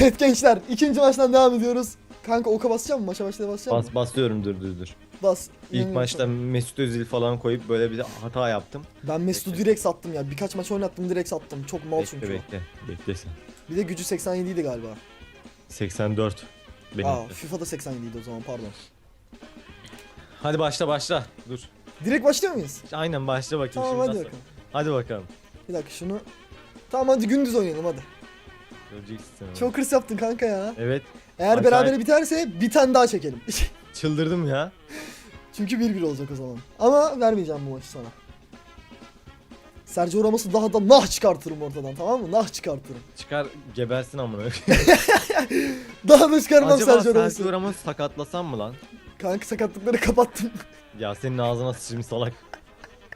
Evet gençler ikinci maçtan devam ediyoruz. Kanka oka basacağım mı? Maça başlaya basacağım Bas, mı? basıyorum dur dur dur. Bas. İlk İnanıyorum maçta sana. Mesut Özil falan koyup böyle bir hata yaptım. Ben Mesut'u direkt sattım ya. Birkaç maç oynattım direkt sattım. Çok mal Bekle çünkü o. bekle. Bekle sen. Bir de gücü 87 idi galiba. 84. Benim. Aa FIFA'da 87 idi o zaman pardon. Hadi başla başla. Dur. Direkt başlıyor muyuz? Aynen başla bakayım Tamam şimdi. hadi nasıl- bakalım. Hadi bakalım. Bir dakika şunu. Tamam hadi gündüz oynayalım hadi. Sen onu. Çok hırs yaptın kanka ya. Evet. Eğer Acayip. berabere biterse bir tane daha çekelim. Çıldırdım ya. Çünkü 1-1 olacak o zaman. Ama vermeyeceğim bu maçı sana. Sergio Ramos'u daha da nah çıkartırım ortadan tamam mı? Nah çıkartırım. Çıkar gebersin amına. Daha da çıkarmam Acaba Sergio Sergio Ramos'u. Ramos sakatlasam mı lan? Kanka sakatlıkları kapattım. Ya senin ağzına sıçayım salak.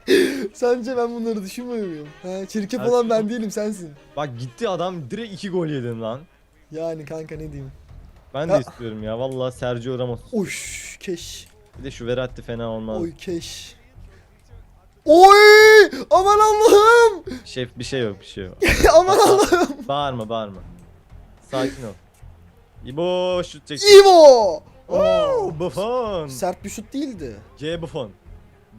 Sence ben bunları düşünmüyor muyum? Ha, çirkef Sergio- olan ben değilim sensin. Bak gitti adam direkt iki gol yedin lan. Yani kanka ne diyeyim. Ben Ya- de istiyorum ya. Vallahi Sergio Ramos. Oş keş. Bir de şu Verratti fena olmaz. Oy keş. Oy! Aman Allah'ım! Şef bir şey yok bir şey yok. Aman Allah'ım! bağırma bağırma. Sakin ol. İbo şut çek. Ivo! Oo, Buffon. Sert bir şut değildi. G Buffon.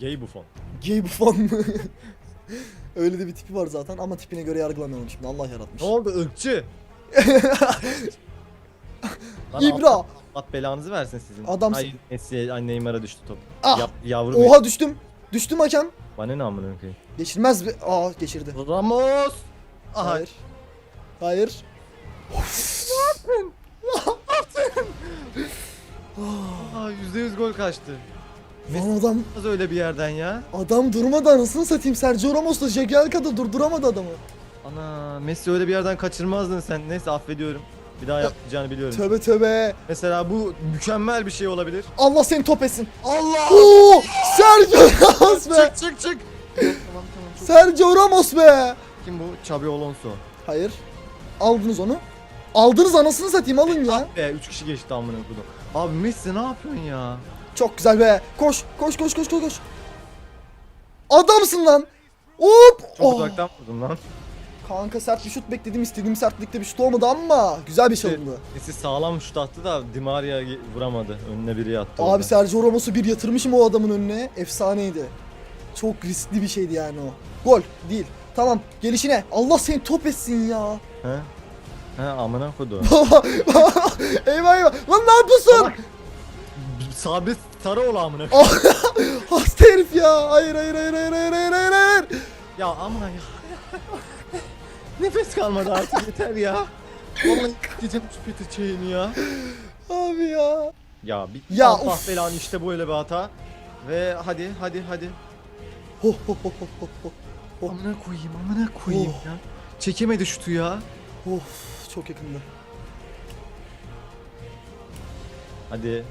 Gay Buffon. Gay Buffon mu? Öyle de bir tipi var zaten ama tipine göre yargılamayalım şimdi Allah yaratmış. Ne oldu ırkçı? Lan İbra! Allah, Allah belanızı versin sizin. Adamsın. Ay Messi ay Neymar'a düştü top. Ah! Yap, yavrum. Oha düştüm. Düştüm hakem. Bana ne amına koyayım. Geçirmez mi? Aa geçirdi. Ramos. Aha. Hayır. Hayır. Aa, %100 gol kaçtı. Lan adam Az öyle bir yerden ya. adam durmadı anasını satayım. Sergio Ramos da Jagielka'da durduramadı adamı. Ana Messi öyle bir yerden kaçırmazdın sen. Neyse affediyorum. Bir daha yapacağını biliyorum. Tövbe tövbe. Mesela bu mükemmel bir şey olabilir. Allah seni top etsin. Allah! Oo! Sergio Ramos be. Çık çık çık. tamam tamam. çok- Sergio Ramos be. Kim bu? Xabi Alonso. Hayır. Aldınız onu. Aldınız anasını satayım alın ya. Be 3 kişi geçti amına koydum. Abi Messi ne yapıyorsun ya? Çok güzel be. Koş koş koş koş koş koş. Adamsın lan. Hop. Çok Oh. uzaktan vurdum lan. Kanka sert bir şut bekledim istediğim sertlikte bir şut olmadı ama güzel bir şey oldu. Messi sağlam şut attı da Di Maria vuramadı. Önüne biri attı. Abi orada. Sergio Ramos'u bir yatırmışım o adamın önüne. Efsaneydi. Çok riskli bir şeydi yani o. Gol değil. Tamam gelişine. Allah seni top etsin ya. He? He amına koydu. eyvah eyvah. Lan ne yapıyorsun? Sabit Sarıoğlu amına. Hasta herif ya. Hayır hayır hayır hayır hayır hayır hayır. hayır. Ya aman ya. Nefes kalmadı artık yeter ya. Vallahi gideceğim şu Peter ya. Abi ya. Ya bir Ya, Allah of. belanı işte böyle bir hata. Ve hadi hadi hadi. Ho ho ho ho ho ho. Amına koyayım amına koyayım Oh. ya. Çekemedi şutu ya. Of çok yakındı. Hadi.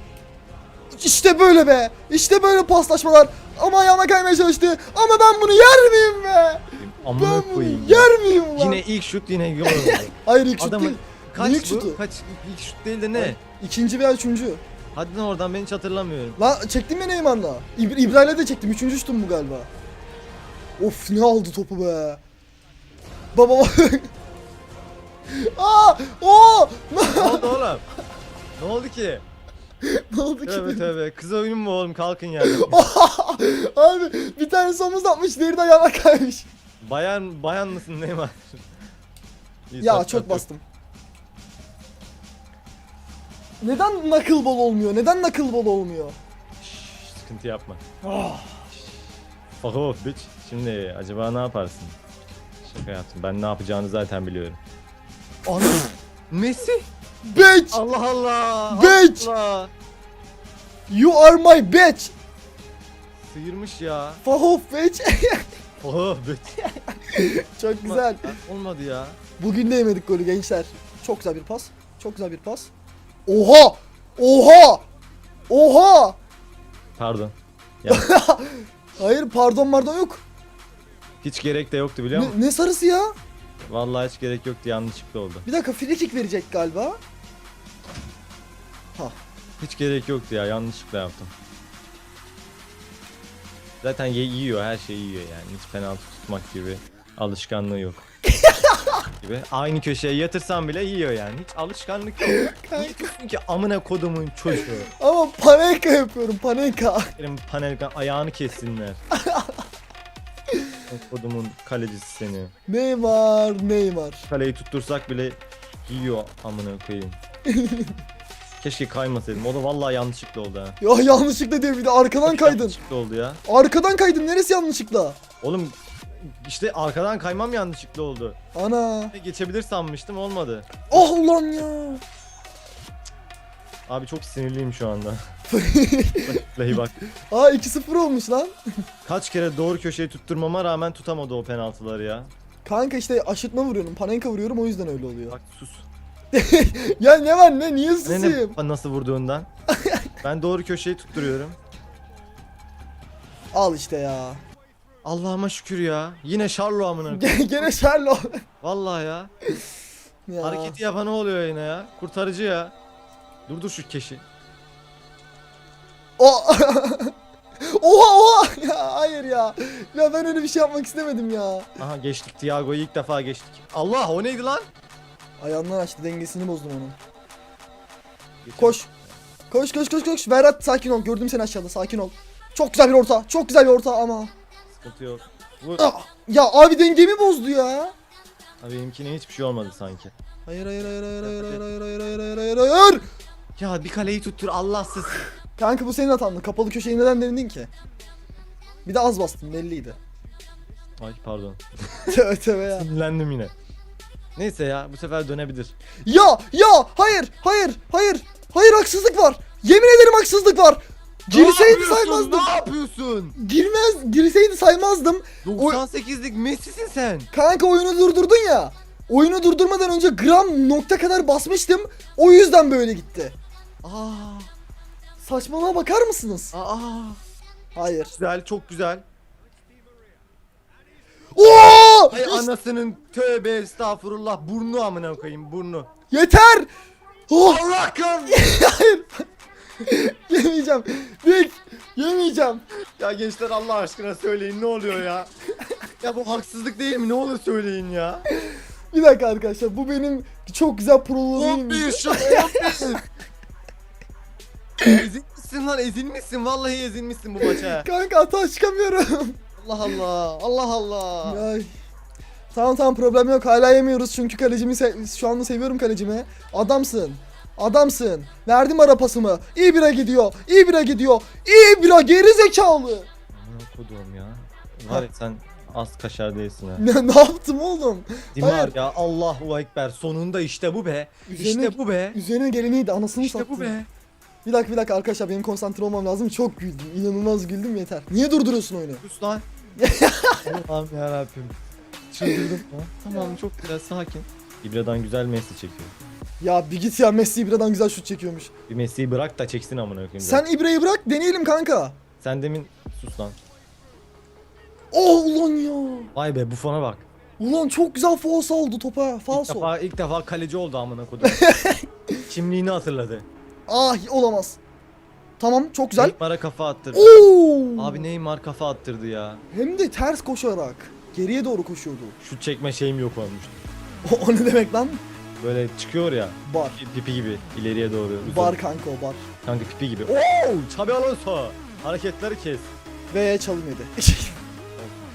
İşte böyle be. İşte böyle paslaşmalar. Ama ayağıma kaymaya çalıştı. Ama ben bunu yer miyim be? Amına Ben bunu koyayım. ya. yer miyim lan? Yine ilk şut yine oldu. Hayır ilk şut Adamın değil. kaç İlk bu? şutu. Kaç ilk şut değil de ne? İkinci veya üçüncü. Hadi lan oradan ben hiç hatırlamıyorum. Lan çektim ya Neyman'la. İb İbrahim'le de çektim. Üçüncü şutum bu galiba. Of ne aldı topu be. Baba bak. Aa! Oo! ne oldu oğlum? Ne oldu ki? ne oldu ki? Tövbe tövbe. Kız oyunum mu oğlum? Kalkın yerden. Abi bir tane omuz atmış, diğeri de ayağına kaymış. bayan bayan mısın Neymar? İyi, Ya çok sat, bastım. Neden knuckleball olmuyor? Neden knuckleball olmuyor? Şşş, sıkıntı yapma. Ah. Fuck off bitch. Şimdi acaba ne yaparsın? Şaka yaptım. Ben ne yapacağını zaten biliyorum. Ana. Messi? Bitch! Allah Allah. Bitch! Allah. You are my bitch! Sıyırmış ya. Off bitch! Off bitch. Çok güzel. Olmadı ya. Bugün de yemedik golü gençler. Çok güzel bir pas. Çok güzel bir pas. Oha! Oha! Oha! Pardon. Ya, Hayır pardon pardon yok. hiç gerek de yoktu biliyor musun? Ne, ne sarısı ya? Vallahi hiç gerek yoktu yanlışlıkla oldu. Bir dakika free kick verecek galiba. Hiç gerek yoktu ya yanlışlıkla yaptım. Zaten ye- yiyor her şeyi yiyor yani hiç penaltı tutmak gibi alışkanlığı yok. gibi. Aynı köşeye yatırsan bile yiyor yani. Hiç alışkanlık yok. Niye diyorsun ki amına kodumun çocuğu? Ama panenka yapıyorum panenka. Benim panelden ayağını kessinler. kodumun kalecisi seni. Neymar Neymar. Kaleyi tuttursak bile yiyor amına koyayım. Keşke kaymasaydım. O da vallahi yanlışlıkla oldu ha. Ya yanlışlıkla diye bir de arkadan kaydın. Yanlışlıkla oldu ya. Arkadan kaydın neresi yanlışlıkla? Oğlum işte arkadan kaymam yanlışlıkla oldu. Ana. Geçebilir sanmıştım olmadı. Oh ulan ya. Abi çok sinirliyim şu anda. Vallahi bak. Aa 2-0 olmuş lan. Kaç kere doğru köşeyi tutturmama rağmen tutamadı o penaltıları ya. Kanka işte aşırtma vuruyorum. Panenka vuruyorum o yüzden öyle oluyor. Bak sus. Ya ne var ne niye Ne susayım? ne nasıl vurduğundan. ben doğru köşeyi tutturuyorum. Al işte ya. Allah'ıma şükür ya. Yine Charlo amına. Ge- Gene Sherlock. Vallahi ya. ya. Hareketi yapan oluyor yine ya. Kurtarıcı ya. Durdur şu keşi. O Oha oha ya hayır ya. Ya ben öyle bir şey yapmak istemedim ya. Aha geçtik Thiago'yu ilk defa geçtik. Allah o neydi lan? Ayağından açtı dengesini bozdum onun. Koş. Koş koş koş koş. Berat sakin ol. Gördüm seni aşağıda. Sakin ol. Çok güzel bir orta. Çok güzel bir orta ama. Sıkıntı yok. Vur. Ah! Ya abi dengemi bozdu ya. Ha, benimkine hiçbir şey olmadı sanki. Hayır hayır hayır hayır hayır hayır hayır hayır hayır hayır hayır hayır. Ya bir kaleyi tuttur Allahsız. Kanka bu senin hatandı. Kapalı köşeyi neden denedin ki? Bir de az bastın belliydi. Ay pardon. Tövbe tövbe ya. Sinirlendim yine. Neyse ya bu sefer dönebilir. Ya ya hayır hayır hayır. Hayır haksızlık var. Yemin ederim haksızlık var. Girseydi saymazdım. Ne yapıyorsun? Girmez, girseydi saymazdım. 98'lik Messi'sin sen. Kanka oyunu durdurdun ya. Oyunu durdurmadan önce gram nokta kadar basmıştım. O yüzden böyle gitti. Aa, Saçmalığa bakar mısınız? aa. Hayır. Güzel, çok güzel. Oo! Ay İşte- anasının tövbe estağfurullah burnu amına koyayım burnu. yeter. Oh! Allah kahretsin. Hayır. yemeyeceğim. Dik. Yemeyeceğim. ya gençler Allah aşkına söyleyin ne oluyor ya? ya bu haksızlık değil mi? Ne olur söyleyin ya. Bir dakika arkadaşlar. Bu benim çok güzel proloğum. 11 şut 11. ezilmişsin lan ezilmişsin vallahi ezilmişsin bu maça. Kanka hata çıkamıyorum. Allah Allah Allah Allah. Ay. Tamam tamam problem yok. Hala yemiyoruz çünkü kalecimi se- şu anda seviyorum kalecimi. Adamsın. Adamsın. Verdim ara pasımı. İbra gidiyor. İbra gidiyor. İbra geri zekalı. Amına koduğum ya. Var ya sen az kaşar değilsin ha. Ne, ne yaptım oğlum? Dimar Hayır. ya Allahu Ekber sonunda işte bu be. Üzerine- İşte bu be. Üzerine geleniydi anasını İşte sattım. bu be. Bir dakika bir dakika arkadaşlar benim konsantre olmam lazım. Çok güldüm. İnanılmaz güldüm yeter. Niye durduruyorsun oyunu? Sus lan. Allah'ım yarabbim. Çıldırdım. Ha, Tamam çok güzel sakin. İbra'dan güzel Messi çekiyor. Ya bir git ya Messi İbra'dan güzel şut çekiyormuş. Bir Messi'yi bırak da çeksin amına koyayım. Sen İbra'yı bırak deneyelim kanka. sen demin sus lan. Oh ulan ya. Vay be Buffon'a bak. Ulan çok güzel falso oldu topa. İlk Falso. defa, ilk defa kaleci oldu amına kodum. Kimliğini hatırladı. Ah olamaz. Tamam çok güzel. Neymar'a kafa attırdı. Oo! Abi Neymar kafa attırdı ya. Hem de ters koşarak. Geriye doğru koşuyordu. Şut çekme şeyim yok olmuş. O, o ne demek lan? Böyle çıkıyor ya. Bar. Pipi gibi ileriye doğru. uzun. Bar kanka o bar. Kanka pipi gibi. Oo! Xabi Alonso. Hareketleri kes. Ve çalım yedi.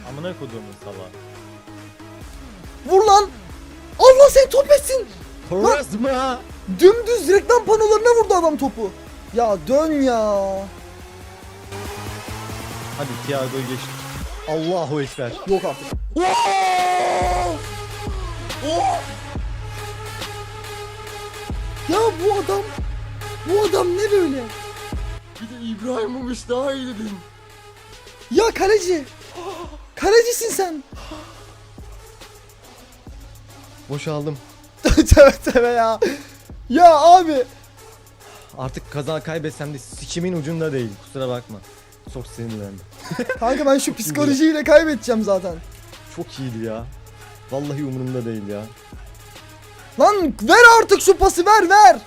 Amına koduğumun sala. Vur lan! Allah seni top etsin! Karizma. Dümdüz reklam panolarına vurdu adam topu. Ya dön ya. Hadi Thiago'yu geç. Allahu Ekber. Yok artık. Ya bu adam bu adam ne böyle? Bir de İbrahimovic daha iyi dedin. Ya kaleci. Kalecisin sen. Boşaldım. tövbe tövbe ya. Ya abi. Artık kaza kaybetsem de sikimin ucunda değil. Kusura bakma. Çok sinirlendim. Kanka ben şu psikolojiyle kaybedeceğim zaten. Çok iyiydi ya. Vallahi umurumda değil ya. Lan ver artık şu pası ver ver.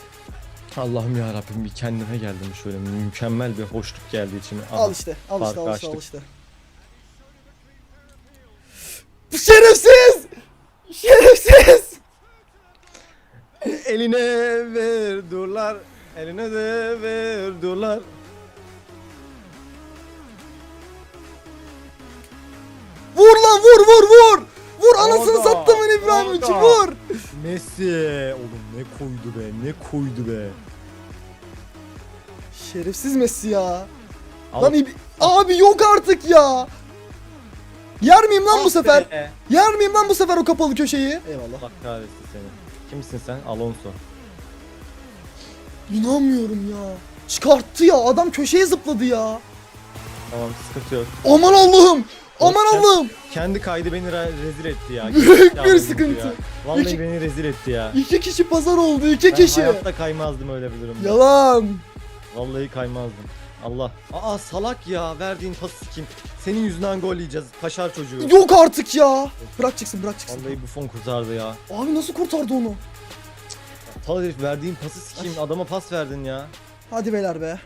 Allah'ım ya Rabbim bir kendime geldim şöyle mükemmel bir hoşluk geldi içime. Aha. Al işte, al işte, al işte, al işte. Şerefsiz! Şerefsiz! Eline verdiler. Eline de verdiler. Vur lan vur vur vur. Vur anasını Orada, sattımın İbrahimovic'i orada. vur. Messi. Oğlum ne koydu be ne koydu be. Şerefsiz Messi ya. Al- Lan İb- abi yok artık ya. Yer miyim lan bu Ah sefer? Yer miyim lan bu sefer o kapalı köşeyi? Eyvallah. Allah kahretsin seni. Kimsin sen? Alonso. İnanmıyorum ya. Çıkarttı ya. Adam köşeye zıpladı ya. Tamam sıkıntı yok. Aman Allah'ım. Aman Allah'ım. Kendi kaydı beni re- rezil etti ya. Büyük Ya bir sıkıntı. ya. Vallahi İki- beni rezil etti ya. İki kişi pazar oldu. iki Ben kişi. hayatta kaymazdım öyle bir durumda. Yalan. Vallahi kaymazdım. Allah. Aa salak ya verdiğin pası kim? Senin yüzünden gol yiyeceğiz. Kaşar çocuğu. Yok artık ya. Bırak çıksın bırak çıksın. Vallahi Buffon kurtardı ya. Abi nasıl kurtardı onu? Tal herif verdiğin pası sikeyim. Adama pas verdin ya. Hadi beyler be.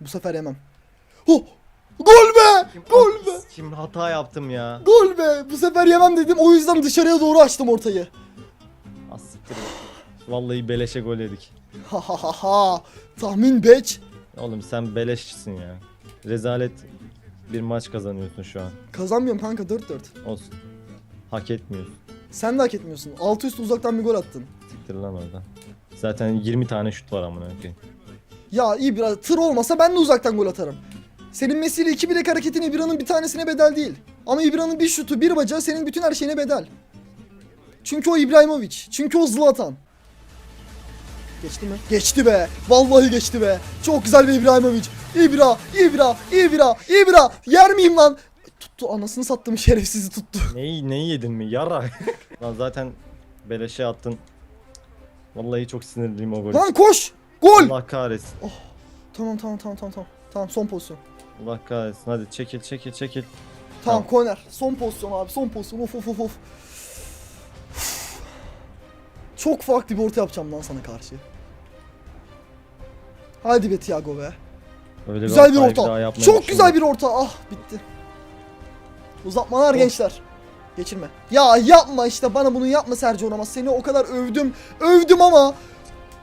Bu sefer yemem. Oh! Gol be! Gol be! Kim hata yaptım ya. Gol be! Bu sefer yemem dedim. O yüzden dışarıya doğru açtım ortayı. Az siktir. Vallahi beleşe gol yedik. Ha ha ha ha. Tahmin beç. Oğlum sen beleşçisin ya. Rezalet bir maç kazanıyorsun şu an. Kazanmıyorum kanka 4-4. Olsun. Hak etmiyorsun. Sen de hak etmiyorsun. Altı üstü uzaktan bir gol attın. Siktir lan orada. Zaten 20 tane şut var amına koyayım. Ya iyi biraz tır olmasa ben de uzaktan gol atarım. Senin Messi ile iki bilek hareketin İbra'nın bir tanesine bedel değil. Ama İbra'nın bir şutu, bir bacağı senin bütün her şeyine bedel. Çünkü o İbrahimovic. Çünkü o Zlatan. Geçti mi? Geçti be. Vallahi geçti be. Çok güzel bir İbrahimovic. İbra, İbra, İbra, İbra. Yer miyim lan? Tuttu anasını sattım şerefsizi tuttu. Neyi neyi yedin mi? Yara. lan zaten beleşe attın. Vallahi çok sinirliyim o gol. Lan koş. Gol. Allah kahretsin. Tamam tamam tamam tamam tamam. Tamam son pozisyon. Allah kahretsin. Hadi çekil çekil çekil. Tamam Tamam. korner. Son pozisyon abi. Son pozisyon. Of of of of. Çok farklı bir orta yapacağım lan sana karşı. Hadi be Thiago be. Öyle Güzel bir orta. Çok güzel bir orta. Ah bitti. Uzatmalar gençler. Geçirme. Ya yapma işte bana bunu yapma Sergio Ramos. Seni o kadar övdüm. Övdüm ama.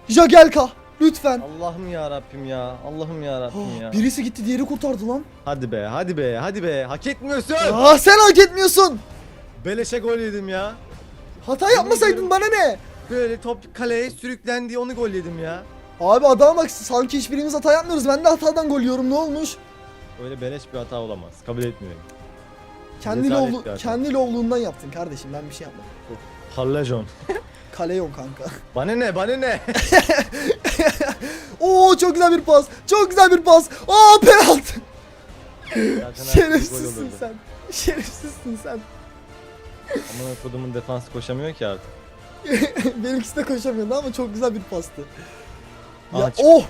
Jagelka. Lütfen. Allah'ım ya Rabbim ya. Allah'ım ya Rabbim Oh, ya. birisi gitti diğeri kurtardı lan. Hadi be, hadi be, hadi be. Hak etmiyorsun. Aa sen hak etmiyorsun. Beleşe gol yedim ya. Hata yapmasaydın bana ne? Böyle top kaleye sürüklendi, onu gol yedim ya. Abi adama bak sanki hiçbirimiz hata yapmıyoruz. Ben de hatadan gol yiyorum. Ne olmuş? Öyle beleş bir hata olamaz. Kabul etmiyorum. Kendi Rezalet lovlu, bir kendi lovluğundan yaptın kardeşim. Ben bir şey yapmadım. Hallajon. Kaleyon kanka. Bana ne, bana ne? Oo çok güzel bir pas. Çok güzel bir pas. Aa penaltı. Şerefsizsin sen. Şerefsizsin sen. Aman kodumun defans koşamıyor ki artık. Benimkisi de koşamıyordu ama çok güzel bir pastı. Aha, Ya çıktı, oh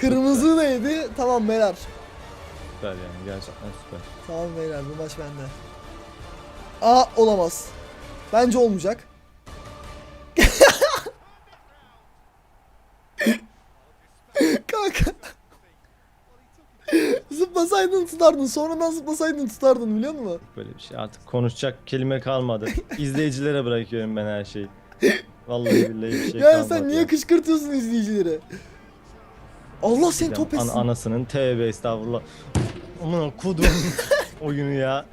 kırmızı da yedi. Tamam beyler. Süper yani gerçekten süper. Tamam beyler bu maç bende. Aa olamaz. Bence olmayacak. Kanka. Zıplasaydın tutardın. Sonradan zıplasaydın tutardın biliyor musun? Böyle bir şey artık konuşacak kelime kalmadı. İzleyicilere bırakıyorum ben her şeyi. Vallahi billahi bir şey ya kalmadı. sen niye ya. kışkırtıyorsun izleyicileri? Allah seni top An- etsin. anasının tövbe estağfurullah. Aman kodum oyunu ya.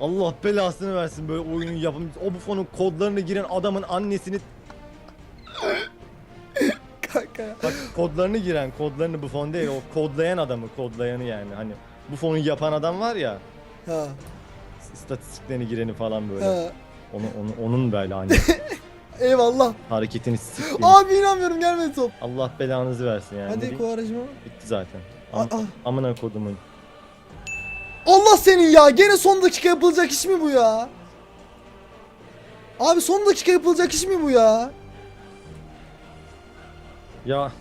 Allah belasını versin böyle oyunu yapın. O bu fonun kodlarını giren adamın annesini Kanka. bak kodlarını giren kodlarını bu fon değil o kodlayan adamı kodlayanı yani hani bu fonu yapan adam var ya Ha. istatistiklerini gireni falan böyle. Ha. Onu, onu onun böyle hani Eyvallah. hareketini siktiğin. Abi inanmıyorum gelmedi top. Allah belanızı versin yani. Hadi aracımı. Bitti zaten. Am- aa. amına kodumun. Allah senin ya. Gene son dakika yapılacak iş mi bu ya? Abi son dakika yapılacak iş mi bu ya? Ya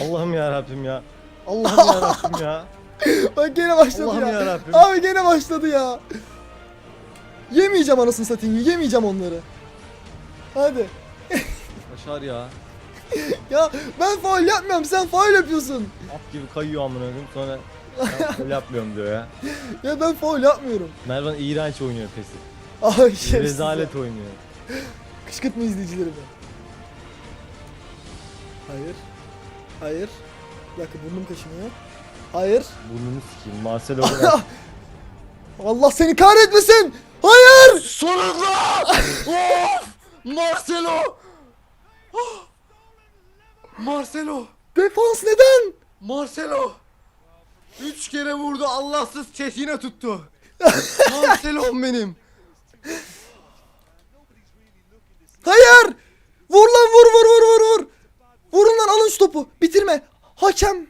Allah'ım ya Rabbim ya. Allah'ım ya Rabbim ya. Bak gene başladı Allah'ım ya. ya Rabbim. Abi gene başladı ya. Yemeyeceğim anasını satayım. Yemeyeceğim onları. Hadi. Başar ya. Ya ben faul yapmıyorum. Sen faul yapıyorsun. At gibi kayıyor amına koyayım sonra ben öyle yapmıyorum diyor ya. Ya ben faul yapmıyorum. Mervan iğrenç oynuyor pesi. Ay şerefsiz ya. Rezalet oynuyor. Kışkırtma izleyicilerimi. Hayır. Hayır. Bir dakika burnum kaşınıyor. Hayır. Burnunu sikeyim. Marcelo biraz- Allah seni kahretmesin. Hayır. Sonunda! of! Marcelo! Oh! Marcelo! Defans neden? Marcelo! Üç kere vurdu Allahsız çeşine tuttu. Marcelo benim. Hayır. Vur lan vur vur vur vur vur. Vurun lan alın şu topu. Bitirme. Hakem.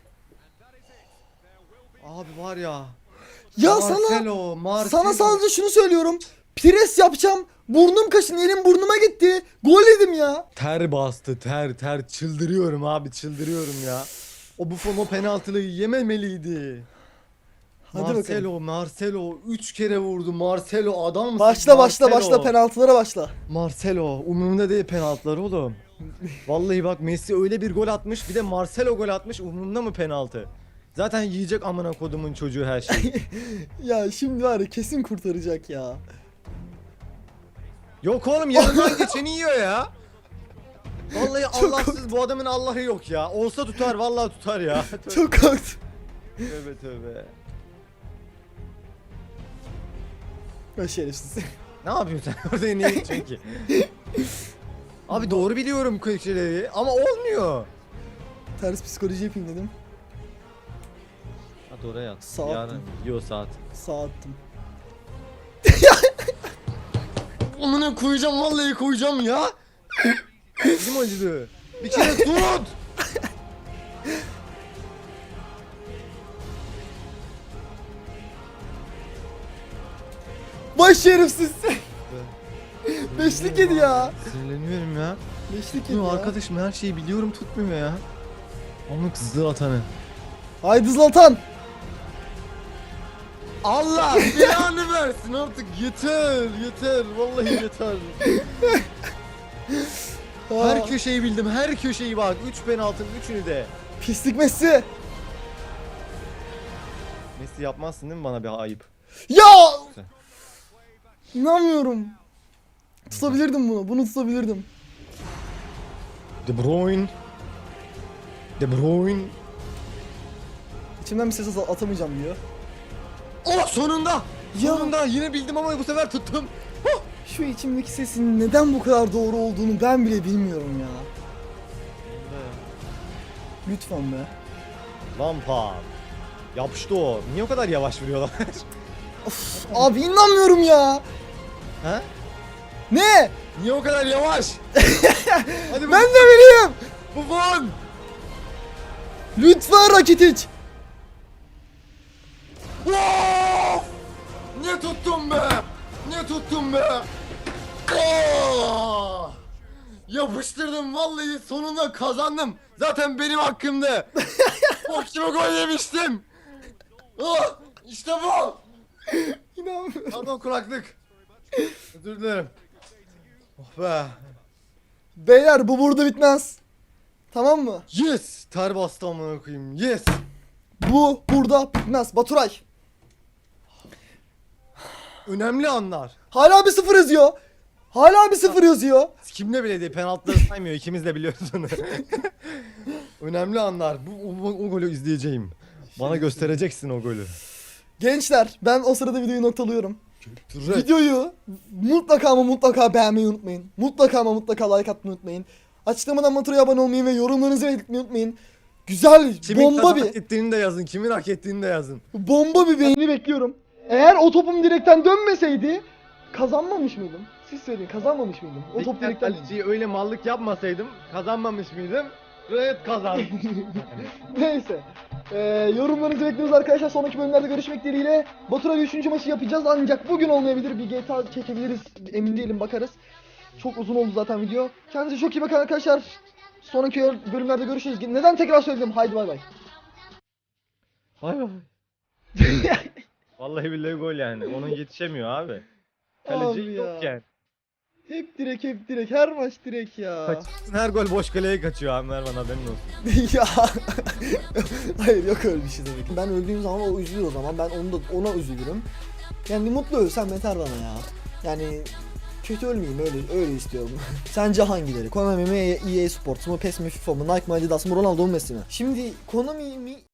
Abi var ya. Ya sana Marcelo, Marcelo. sana sadece şunu söylüyorum. Pres yapacağım. Burnum kaşın elim burnuma gitti. Gol yedim ya. Ter bastı ter ter çıldırıyorum abi çıldırıyorum ya. O Buffon o penaltıyı yememeliydi. Hadi bakalım. Marcelo, Marcelo 3 kere vurdu. Marcelo adam mısın? Başla başla Marcelo. başla penaltılara başla. Marcelo umurumda değil penaltılar oğlum. Vallahi bak Messi öyle bir gol atmış bir de Marcelo gol atmış umurumda mı penaltı? Zaten yiyecek amına kodumun çocuğu her şeyi. Ya şimdi var ya kesin kurtaracak ya. yok oğlum yanından geçeni yiyor ya. Vallahi Allahsız bu adamın Allah'ı yok ya. Olsa tutar vallahi tutar ya. Çok korktum. tövbe tövbe. Ya şerefsiz. Ne yapıyorsun sen orada niye ki? Abi doğru biliyorum köşeleri ama olmuyor. Ters psikoloji yapayım dedim. Hadi oraya at. Saat Yarın mi? yiyor saat. Sağ attım. Amına koyacağım vallahi koyacağım ya. Elim acıdı. Bir kere tut. Vay şerefsiz. Beşlik yedi ya. Sinirleniyorum ya. Beşlik yedi ya. arkadaşım her şeyi biliyorum tutmuyor ya. Amına kızdı atanı. Haydi Zlatan. Allah belanı versin artık yeter yeter vallahi yeter. Her köşeyi bildim her köşeyi bak 3 penaltının 3'ünü de. Pislik Messi. Messi yapmazsın değil mi bana bir ayıp? Ya! İnanmıyorum. Tutabilirdim bunu. Bunu tutabilirdim. De Bruyne. De Bruyne. İçimden bir ses at- atamayacağım diyor. Oh sonunda. Ya. Sonunda yine bildim ama bu sefer tuttum. Şu içimdeki sesin neden bu kadar doğru olduğunu ben bile bilmiyorum ya. Lütfen be. Lampard. Yapıştı o. Niye o kadar yavaş vuruyorlar? Of, abi inanmıyorum ya. ha? Ne? Niye o kadar yavaş? Hadi Ben de bileyim. Buffon. Lütfen Rakitic. Wow! Niye tuttum be? Niye tuttum be? Oh! Yapıştırdım vallahi sonunda kazandım. Zaten benim hakkımdı. Gibi gol yemiştim. Oh! İşte bu. İnanmıyorum. Pardon kulaklık. Özür dilerim. Oh be. Beyler bu burada bitmez. Tamam mı? Yes! Ter bastı amına koyayım. Yes! Bu burada bitmez. Baturay. Önemli anlar. Hala bir sıfır yazıyor. Hala bir sıfır yazıyor. Kimle bile değil penaltıları saymıyor ikimiz de biliyoruz onu. Önemli anlar. Bu, o, o golü izleyeceğim. Bana göstereceksin o golü. Gençler ben o sırada videoyu noktalıyorum. Turret. Videoyu mutlaka ama mutlaka beğenmeyi unutmayın. Mutlaka ama mutlaka like atmayı unutmayın. Açıklamadan Matura'ya abone olmayı ve yorumlarınızı belirtmeyi unutmayın. Güzel, Kimin bomba hak bir, ettiğini de yazın. Kimin hak ettiğini de yazın. bomba bir beğeni bekliyorum. Eğer o topum direkten dönmeseydi kazanmamış mıydım? Siz söyleyin kazanmamış mıydım? O top Dikkat direkten öyle mallık yapmasaydım kazanmamış mıydım? Evet kazan. Neyse. Ee, yorumlarınızı bekliyoruz arkadaşlar. Sonraki bölümlerde görüşmek dileğiyle. Batur'a 3. maçı yapacağız ancak bugün olmayabilir. Bir GTA çekebiliriz. Emin değilim bakarız. Çok uzun oldu zaten video. Kendinize çok iyi bakın arkadaşlar. Sonraki bölümlerde görüşürüz. Neden tekrar söyledim? Haydi bay bay. Vay vay. Vallahi billahi gol yani. Onun yetişemiyor abi. Kaleci Abi ya. yokken. Hep direk hep direk. Her maç direk ya. Kaçırsın her gol boş kaleye kaçıyor abi Mervan haberin olsun. ya. Hayır yok öyle bir şey tabii ki. Ben öldüğüm zaman o üzülür o zaman. Ben onu da ona üzülürüm. Yani mutlu ölsem yeter bana ya. Yani kötü ölmeyeyim öyle öyle istiyorum. Sence hangileri? Konami mi, EA Sports mu, PES mi, FIFA mı, Nike mi, Adidas mı, Ronaldo mu, Messi mi? Şimdi Konami mi,